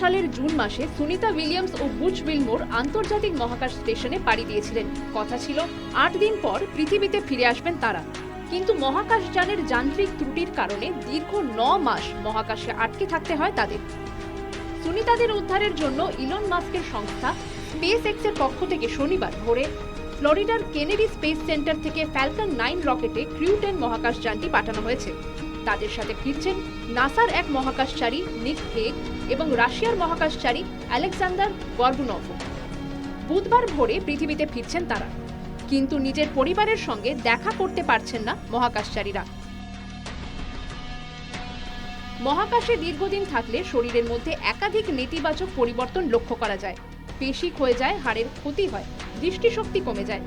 সালের জুন মাসে সুনিতা উইলিয়ামস ও বুচ উইলমোর আন্তর্জাতিক মহাকাশ স্টেশনে পাড়ি দিয়েছিলেন। কথা ছিল, আট দিন পর পৃথিবীতে ফিরে আসবেন তারা। কিন্তু মহাকাশযানের যান্ত্রিক ত্রুটির কারণে দীর্ঘ ন মাস মহাকাশে আটকে থাকতে হয় তাদের। সুনিতাদের উদ্ধারের জন্য ইলন মাস্কের সংস্থা স্পেস এক্সের পক্ষ থেকে শনিবার ভোরে ফ্লোরিডার কেনেডি স্পেস সেন্টার থেকে ফ্যালকন নাইন রকেটে ক্রিউ টেন মহাকাশযানটি পাঠানো হয়েছে। তাদের সাথে ফিরছেন নাসার এক মহাকাশচারী নিক হেগ এবং রাশিয়ার মহাকাশচারী আলেকজান্ডার গর্বুনভ। বুধবার ভোরে পৃথিবীতে ফিরছেন তারা, কিন্তু নিজের পরিবারের সঙ্গে দেখা করতে পারছেন না মহাকাশচারীরা। মহাকাশে দীর্ঘদিন থাকলে শরীরের মধ্যে একাধিক নেতিবাচক পরিবর্তন লক্ষ্য করা যায়। পেশি ক্ষয়ে যায়, হাড়ের ক্ষতি হয়, দৃষ্টিশক্তি কমে যায়।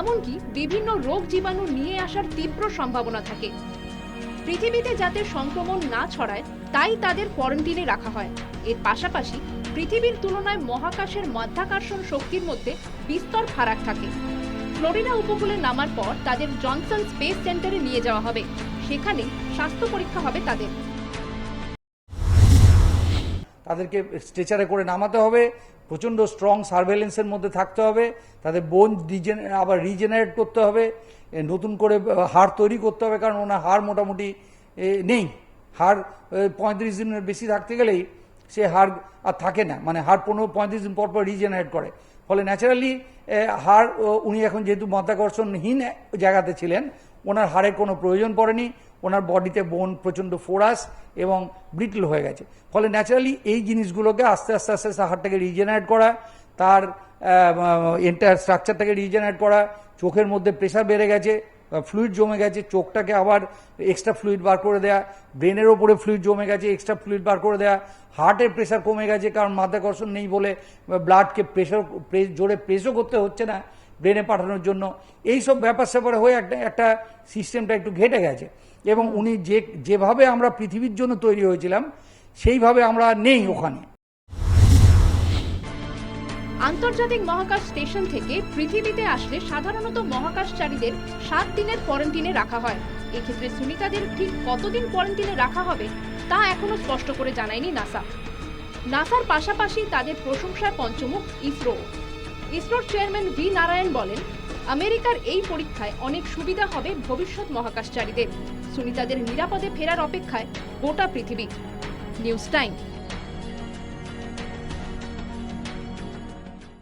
এমনকি বিভিন্ন রোগ জীবাণু নিয়ে আসার তীব্র সম্ভাবনা থাকে। পৃথিবীতে যাতে সংক্রমণ না ছড়ায়, তাই তাদের কোয়ারেন্টিনে রাখা হয়। এর পাশাপাশি পৃথিবীর তুলনায় মহাকাশের মাধ্যাকর্ষণ শক্তির মধ্যে বিস্তর ফারাক থাকে। ফ্লোরিডা উপকূলে নামার পর তাদের জনসন স্পেস সেন্টারে নিয়ে যাওয়া হবে। সেখানে স্বাস্থ্য পরীক্ষা হবে তাদের। তাদেরকে স্ট্রেচারে করে নামাতে হবে, প্রচণ্ড স্ট্রং সার্ভেলেন্সের মধ্যে থাকতে হবে, তাদের বোন আবার রিজেনারেট করতে হবে নতুন করে হাড় তৈরি করতে হবে, কারণ ওনার হাড় মোটামুটি নেই। হাড় পঁয়ত্রিশ দিনের বেশি থাকতে গেলেই সে হাড় আর থাকে না মানে হাড় পনেরো, পঁয়ত্রিশ দিন পর পর রিজেনারেট করে। ফলে ন্যাচারালি হাড় উনি এখন যেহেতু মাধ্যাকর্ষণহীন জায়গাতে ছিলেন ওনার হাড়ের কোনো প্রয়োজন পড়েনি, ওনার বডিতে বোন প্রচণ্ড ফোরাস এবং ব্রিটল হয়ে গেছে। ফলে ন্যাচারালি এই জিনিসগুলোকে আস্তে আস্তে আস্তে আস্তে হাড়টাকে রিজেনারেট করা, তার এন্টায়ার স্ট্রাকচারটাকে রিজেনারেট করা, চোখের মধ্যে প্রেশার বেড়ে গেছে ফ্লুইড জমে গেছে, চোখটাকে আবার এক্সট্রা ফ্লুইড বার করে দেয়া ব্রেনের ওপরে ফ্লুইড জমে গেছে এক্সট্রা ফ্লুইড বার করে দেয়া হার্টের প্রেশার কমে গেছে, কারণ মাধ্যাকর্ষণ নেই বলে ব্লাডকে প্রেশার জোরে প্রেসও করতে হচ্ছে না। ব্রেনে পাঠানোর জন্য। এই সব ব্যাপার স্যাপার হয়ে একটা একটা সিস্টেমটা একটু ঘেটে গেছে। এবং উনি যে, যেভাবে আমরা পৃথিবীর জন্য তৈরি হয়েছিলাম, সেইভাবে আমরা নেই ওখানে। আন্তর্জাতিক মহাকাশ স্টেশন থেকে পৃথিবীতে আসলে সাধারণত মহাকাশচারীদের সাত দিনের কোয়ারেন্টিনে রাখা হয়। এক্ষেত্রে সুনিতাদের ঠিক কতদিন কোয়ারেন্টিনে রাখা হবে, তা এখনও স্পষ্ট করে জানায়নি নাসা। নাসার পাশাপাশি তাদের প্রশংসায় পঞ্চমুখ ইসরো। ইসরোর চেয়ারম্যান ভি নারায়ণ বলেন, আমেরিকার এই পরীক্ষায় অনেক সুবিধা হবে ভবিষ্যৎ মহাকাশচারীদের। সুনিতাদের নিরাপদে ফেরার অপেক্ষায় গোটা পৃথিবী। News time.